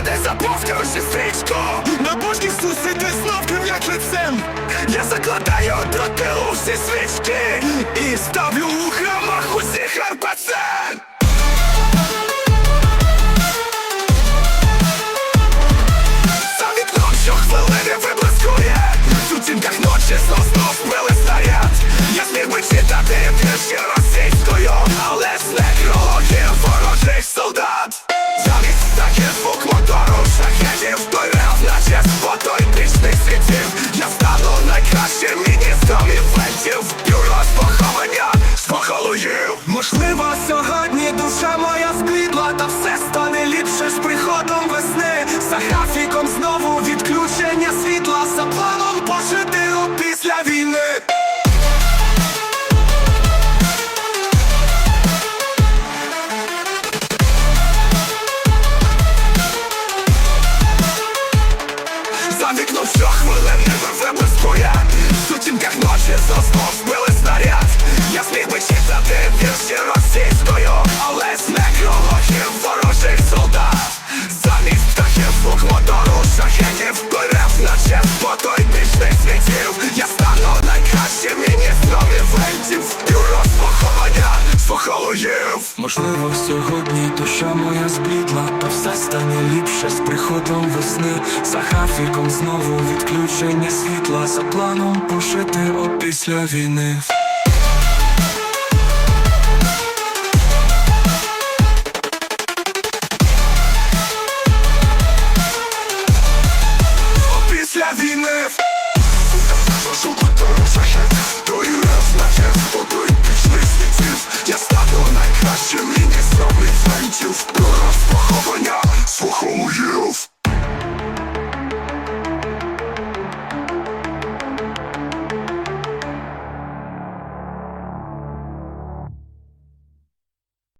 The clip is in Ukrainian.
Заповнивши стрічку Набожні сусіди знов як лицем. Я закладаю до тилу всі свічки І ставлю у храмах Можливо сьогодні душа моя зблідла Та все стане ліпше з приходом весни. За графіком знову відключення світла За планом пожити після війни. За вікном щохвилини виблискує В сутінках ночі заснув Можливо, сьогодні душа моя зблідла, та все стане ліпше з приходом весни. За графіком знову відключення світла, за планом пошити опісля війни.